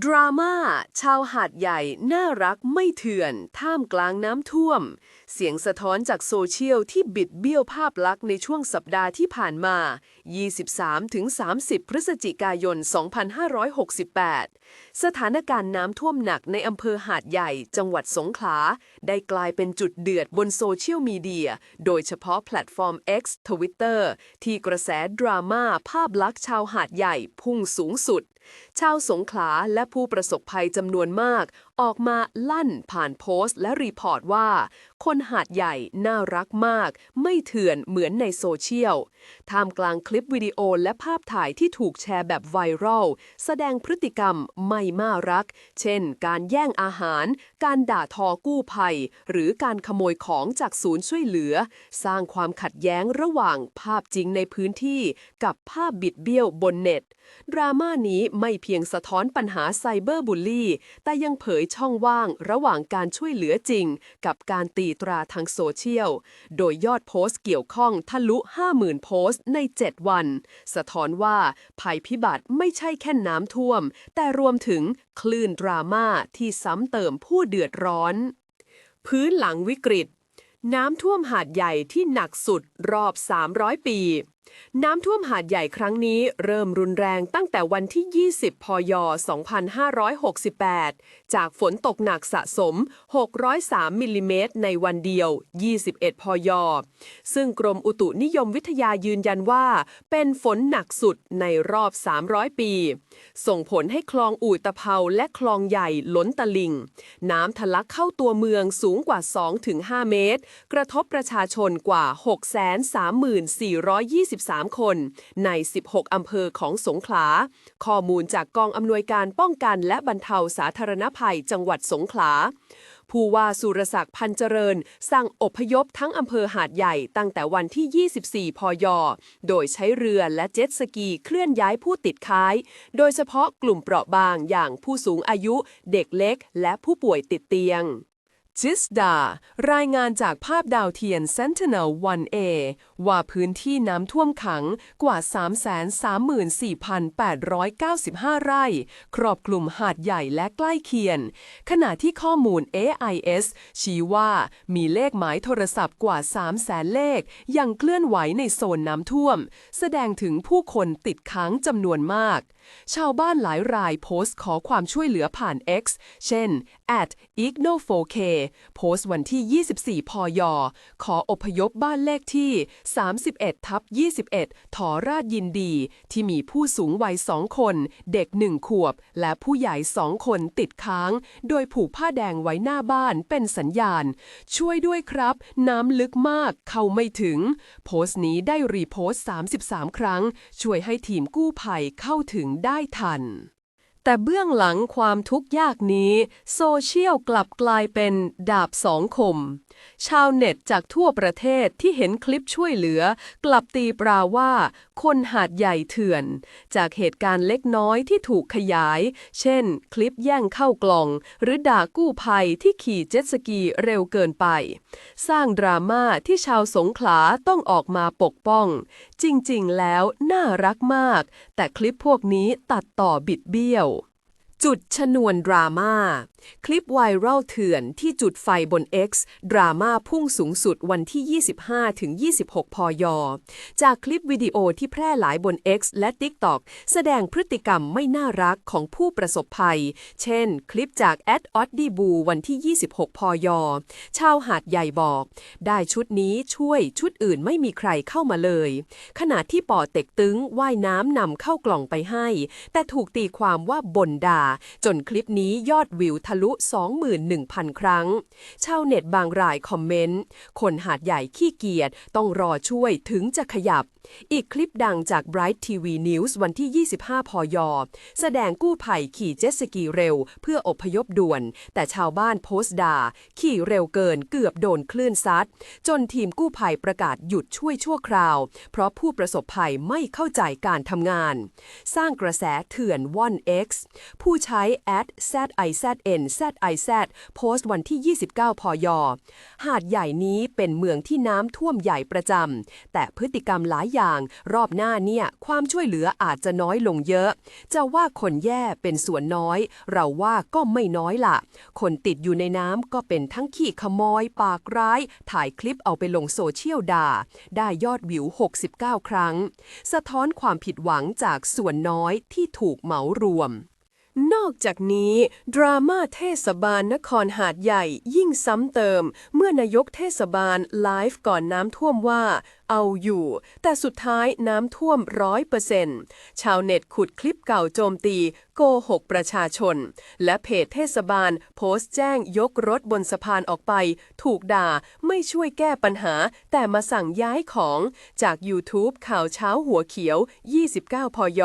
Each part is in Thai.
ดราม่าชาวหาดใหญ่น่ารักไม่เถื่อน ท่ามกลางน้ำท่วม เสียงสะท้อนจากโซเชียลที่บิดเบี้ยวภาพลักษณ์ในช่วงสัปดาห์ที่ผ่านมา 23-30 พฤศจิกายน 2568 สถานการณ์น้ำท่วมหนักในอำเภอหาดใหญ่จังหวัดสงขลา ได้กลายเป็นจุดเดือดบนโซเชียลมีเดีย โดยเฉพาะแพลตฟอร์ม X Twitter ที่กระแสดราม่าภาพลักษณ์ชาวหาดใหญ่พุ่งสูงสุด ชาวสงขลาและผู้ประสบภัยจำนวนมากออกมาลั่นผ่านโพสต์และรีพอร์ตว่า คนหาดใหญ่น่ารักมาก ไม่เถื่อนเหมือนในโซเชียลท่ามกลางคลิปวิดีโอและภาพถ่ายที่ถูกแชร์แบบไวรัล แสดงพฤติกรรมไม่น่ารัก เช่น การแย่งอาหาร การด่าทอกู้ภัย หรือการขโมยของจากศูนย์ช่วยเหลือ สร้างความขัดแย้งระหว่างภาพจริงในพื้นที่กับภาพบิดเบี้ยวบนเน็ต ดราม่านี้ไม่เพียงสะท้อนปัญหาไซเบอร์บูลลี่ แต่ยังเผยช่องว่างระหว่างการช่วยเหลือจริง กับการตีตราทางโซเชียล โดยยอดโพสต์เกี่ยวข้องทะลุ 50,000 โพสต์ใน 7 วัน สะท้อนว่าภัยพิบัติไม่ใช่แค่น้ำท่วม แต่รวมถึงคลื่นดราม่าที่ซ้ำเติมผู้เดือดร้อน พื้นหลังวิกฤต น้ำท่วมหาดใหญ่ที่หนักสุดรอบ 300 ปี น้ำท่วมหาดใหญ่ครั้งนี้เริ่มรุนแรงตั้งแต่วันที่ 20 พย 2568 จากฝนตกหนักสะสม 603 มิลลิเมตรในวันเดียว 21 พย ซึ่งกรมอุตุนิยมวิทยายืนยันว่า เป็นฝนหนักสุดในรอบ 300 ปี ส่งผลให้คลองอู่ตะเภาและคลองใหญ่ล้นตลิ่ง น้ำทะลักเข้าตัวเมืองสูงกว่า 2-5 เมตร กระทบประชาชนกว่า 6 3 4 2 0 634,23คน ใน 16 อำเภอของสงขลา ข้อมูลจากกองอำนวยการป้องกันและบรรเทาสาธารณภัยจังหวัดสงขลาผู้ว่าสุรศักดิ์พันเจริญ สั่งอพยพทั้งอำเภอหาดใหญ่ตั้งแต่วันที่ 24 พย โดยใช้เรือและเจ็ตสกีเคลื่อนย้ายผู้ติดค้าย โดยเฉพาะกลุ่มเปราะบางอย่างผู้สูงอายุ เด็กเล็ก และผู้ป่วยติดเตียง จิสดา รายงานจากภาพดาวเทียน Sentinel-1A ว่าพื้นที่น้ำท่วมขังกว่า 334,895 ไร่ ครอบคลุมหาดใหญ่และใกล้เคียง ขณะที่ข้อมูล AIS ชี้ว่ามีเลขหมายโทรศัพท์กว่า 300,000 เลข ยังเคลื่อนไหวในโซนน้ำท่วม แสดงถึงผู้คนติดค้างจำนวนมาก ชาวบ้านหลายรายโพสต์ขอความช่วยเหลือผ่าน X เช่น at @igno4k โพสต์วันที่ 24 พย ขออพยพบ้านเลขที่ 31 ทับ 21 ถอราชยินดี ที่มีผู้สูงวัย2คน เด็ก1ขวบ และผู้ใหญ่2คนติดค้าง โดยผูกผ้าแดงไว้หน้าบ้านเป็นสัญญาณ ช่วยด้วยครับ น้ำลึกมากเข้าไม่ถึง โพสต์นี้ได้รีโพสต์ 33 ครั้ง ช่วยให้ทีมกู้ภัยเข้าถึงได้ทัน แต่เบื้องหลังความทุกข์ยากนี้ โซเชียลกลับกลายเป็นดาบสองคม ชาวเน็ตจากทั่วประเทศที่เห็นคลิปช่วยเหลือ กลับตีปราว่า คนหาดใหญ่เถื่อน จากเหตุการณ์เล็กน้อยที่ถูกขยาย เช่น คลิปแย่งเข้ากล่อง หรือด่ากู้ภัยที่ขี่เจ็ตสกีเร็วเกินไป สร้างดราม่าที่ชาวสงขลาต้องออกมาปกป้อง จริงๆ แล้วน่ารักมาก แต่คลิปพวกนี้ตัดต่อบิดเบี้ยว จุดชนวนดราม่า คลิปไวรัลเถื่อนที่จุดไฟบน X ดราม่าพุ่งสูงสุดวันที่ 25 ถึง 26 พย จากคลิปวิดีโอที่แพร่หลายบน X และ TikTok แสดงพฤติกรรมไม่น่ารักของผู้ประสบภัย เช่น คลิปจากแอดออดดีบูวันที่ 26 พย ชาวหาดใหญ่บอก ได้ชุดนี้ช่วยชุดอื่นไม่มีใครเข้ามาเลย ขณะที่ป่อเต็กตึงว่ายน้ำนำเข้ากล่องไปให้ แต่ถูกตีความว่าบ่นด่าจนคลิปนี้ยอดวิวทะลุ 21,000 ครั้ง ชาวเน็ตบางรายคอมเมนต์ คนหาดใหญ่ขี้เกียจต้องรอช่วยถึงจะขยับอีกคลิปดังจาก Bright TV News วันที่ 25 พย แสดงกู้ภัยขี่เจ็ตสกีเร็ว เพื่ออพยพด่วน แต่ชาวบ้านโพสต์ด่า ขี่เร็วเกินเกือบโดนคลื่นซัด จนทีมกู้ภัยประกาศหยุดช่วยชั่วคราว เพราะผู้ประสบภัยไม่เข้าใจการทำงาน สร้างกระแสเถื่อนว่อน X ผู้ใช้ @zizn ziz โพสต์วันที่ 29 พย หาดใหญ่นี้เป็นเมืองที่น้ำท่วมใหญ่ประจำแต่พฤติกรรมหลายอย่าง รอบหน้าเนี่ยความช่วยเหลืออาจจะน้อยลงเยอะ จะว่าคนแย่เป็นส่วนน้อย เราว่าก็ไม่น้อยละคนติดอยู่ในน้ำก็เป็นทั้งขี้ขโมยปากร้าย ถ่ายคลิปเอาไปลงโซเชียลด่า ได้ยอดวิว 69 ครั้ง สะท้อนความผิดหวังจากส่วนน้อยที่ถูกเหมารวมนอกจากนี้ ดราม่าเทศบาลนครหาดใหญ่ยิ่งซ้ำเติม เมื่อนายกเทศบาลไลฟ์ก่อนน้ำท่วมว่าเอาอยู่ แต่สุดท้ายน้ำท่วมร้อยเปอร์เซ็นต์ชาวเน็ตขุดคลิปเก่าโจมตี โกหกประชาชน และเพจเทศบาล โพสต์แจ้งยกรถบนสะพานออกไป ถูกด่าไม่ช่วยแก้ปัญหา แต่มาสั่งย้ายของจาก YouTube ข่าวเช้าหัวเขียว 29 พย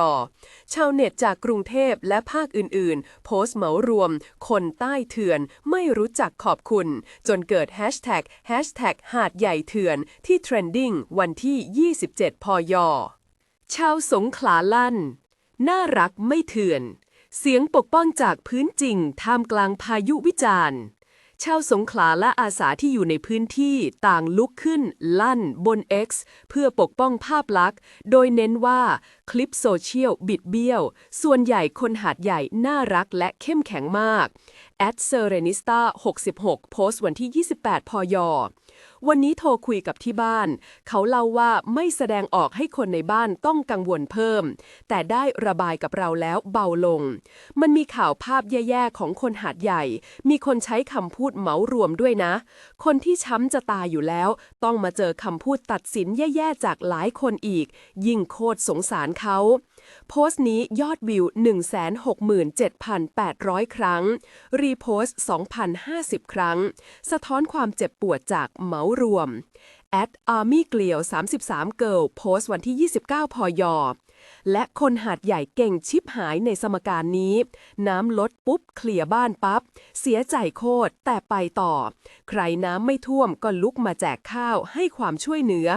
ชาวเน็ตจากกรุงเทพและภาคอื่น ๆ โพสต์เหมารวม คนใต้เถื่อนไม่รู้จักขอบคุณ จนเกิดแฮชแท็กแฮชแท็กหาดใหญ่เถื่อนที่เทรนดิ้งวันที่ 27 พย ชาวสงขลาลั่น น่ารักไม่เถื่อน เสียงปกป้องจากพื้นจริงท่ามกลางพายุวิจารณ์ชาวสงขลาและอาสาที่อยู่ในพื้นที่ต่างลุกขึ้น ลั่นบน X เพื่อปกป้องภาพลักษณ์ โดยเน้นว่าคลิปโซเชียลบิดเบี้ยว ส่วนใหญ่คนหาดใหญ่น่ารักและเข้มแข็งมาก a s e r e n i s t a 66 โพสต์วันที่ 28 พย วันนี้โทรคุยกับที่บ้าน เขาเล่าว่าไม่แสดงออกให้คนในบ้านต้องกังวลเพิ่ม แต่ได้ระบายกับเราแล้วเบาลง มันมีข่าวภาพแย่ๆของคนหาดใหญ่ มีคนใช้คำพูดเหมารวมด้วยนะ คนที่ช้ำจะตายอยู่แล้ว ต้องมาเจอคำพูดตัดสินแย่ๆจากหลายคนอีก ยิ่งโคตรสงสารเขา โพสต์นี้ยอดวิว 167,800 ครั้ง รีโพสต์ 2,050 ครั้ง สะท้อนความเจ็บปวดจากเหมารวม at army เกลียว33 เกิลโพสต์วันที่ 29 พย และคนหาดใหญ่เก่งชิบหายในสมการนี้ น้ำลดปุ๊บเคลียบ้านปับ๊บ เสียใจโคตรแต่ไปต่อ ใครน้ำไม่ท่วมก็ลุกมาแจกข้าวให้ความช่วยเหลือ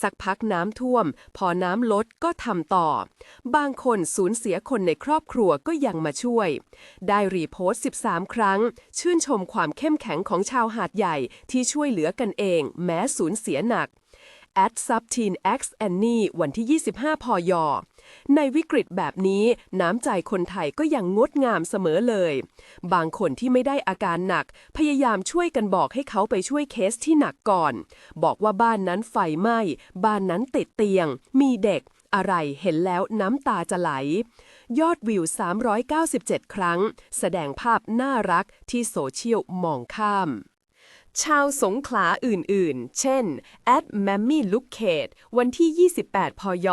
สักพักน้ำท่วม พอน้ำลดก็ทำต่อ บางคนสูญเสียคนในครอบครัวก็ยังมาช่วย ได้รีโพสต์ 13 ครั้ง ชื่นชมความเข้มแข็งของชาวหาดใหญ่ที่ช่วยเหลือกันเอง แม้สูญเสียหนัก at subteen x annie วันที่ 25 พย ในวิกฤตแบบนี้น้ำใจคนไทยก็ยังงดงามเสมอเลย บางคนที่ไม่ได้อาการหนัก พยายามช่วยกันบอกให้เขาไปช่วยเคสที่หนักก่อน บอกว่าบ้านนั้นไฟไหม้ บ้านนั้นติดเตียง มีเด็ก อะไรเห็นแล้วน้ำตาจะไหล ยอดวิว 397 ครั้ง แสดงภาพน่ารักที่โซเชียลมองข้าม ชาวสงขลาอื่นๆ เช่น at m a m m y Look k a t วันที่ 28 พย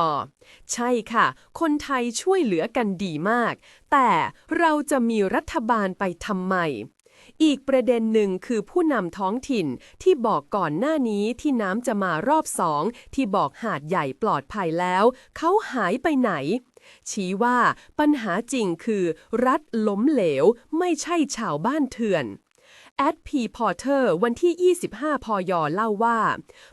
ใช่ค่ะ คนไทยช่วยเหลือกันดีมาก แต่เราจะมีรัฐบาลไปทำไม อีกประเด็นหนึ่งคือผู้นำท้องถิ่นที่บอกก่อนหน้านี้ที่น้ำจะมารอบสอง ที่บอกหาดใหญ่ปลอดภัยแล้ว เขาหายไปไหนชี้ว่าปัญหาจริงคือ รัฐล้มเหลวไม่ใช่ชาวบ้านเถื่อน แอดพีพอเตอร์วันที่ 25พยอเล่าว่า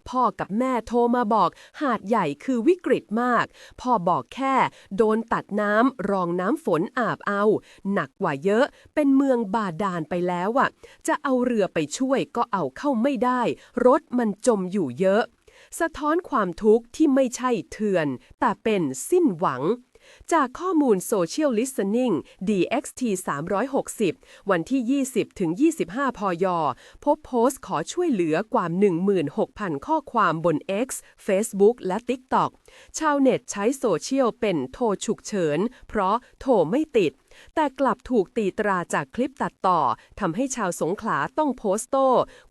พ่อกับแม่โทรมาบอกหาดใหญ่คือวิกฤตมาก พ่อบอกแค่ โดนตัดน้ำรองน้ำฝนอาบเอา หนักกว่าเยอะเป็นเมืองบาดาลไปแล้วอะ จะเอาเรือไปช่วยก็เอาเข้าไม่ได้ รถมันจมอยู่เยอะ สะท้อนความทุกข์ที่ไม่ใช่เถื่อน แต่เป็นสิ้นหวัง จากข้อมูล Social Listening DXT 360 วันที่ 20 ถึง 25 พย พบโพสต์ขอช่วยเหลือกว่า 16,000 ข้อความบน X Facebook และ TikTok ชาวเน็ตใช้โซเชียลเป็นโทรฉุกเฉิน เพราะโทรไม่ติด แต่กลับถูกตีตราจากคลิปตัดต่อทำให้ชาวสงขลาต้องโพสต์โต้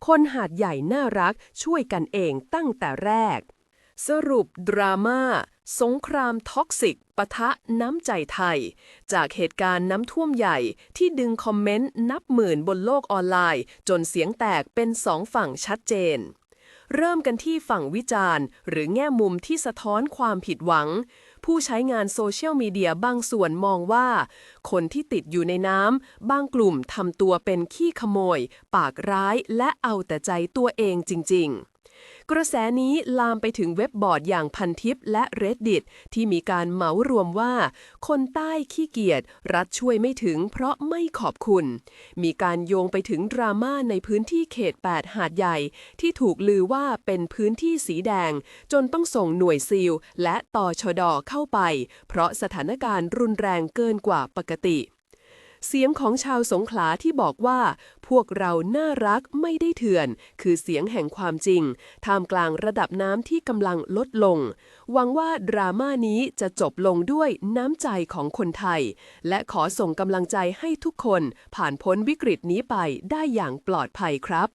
คนหาดใหญ่น่ารักช่วยกันเองตั้งแต่แรก สรุปดราม่า สงครามท็อกซิกปะทะน้ำใจไทย จากเหตุการณ์น้ำท่วมใหญ่ที่ดึงคอมเมนต์นับหมื่นบนโลกออนไลน์ จนเสียงแตกเป็นสองฝั่งชัดเจน เริ่มกันที่ฝั่งวิจารณ์ หรือแง่มุมที่สะท้อนความผิดหวัง ผู้ใช้งานโซเชียลมีเดียบางส่วนมองว่า คนที่ติดอยู่ในน้ำบางกลุ่มทำตัวเป็นขี้ขโมย ปากร้ายและเอาแต่ใจตัวเองจริง ๆ กระแสนี้ลามไปถึงเว็บบอร์ดอย่างพันทิปและ Reddit ที่มีการเหมารวมว่า คนใต้ขี้เกียจรัฐช่วยไม่ถึงเพราะไม่ขอบคุณ มีการโยงไปถึงดราม่าในพื้นที่เขต 8 หาดใหญ่ ที่ถูกลือว่าเป็นพื้นที่สีแดง จนต้องส่งหน่วยซีลและต่อชดเข้าไป เพราะสถานการณ์รุนแรงเกินกว่าปกติ เสียงของชาวสงขลาที่บอกว่า พวกเราน่ารักไม่ได้เถื่อน คือเสียงแห่งความจริง ท่ามกลางระดับน้ำที่กำลังลดลง หวังว่าดราม่านี้จะจบลงด้วยน้ำใจของคนไทย และขอส่งกำลังใจให้ทุกคนผ่านพ้นวิกฤตนี้ไปได้อย่างปลอดภัยครับ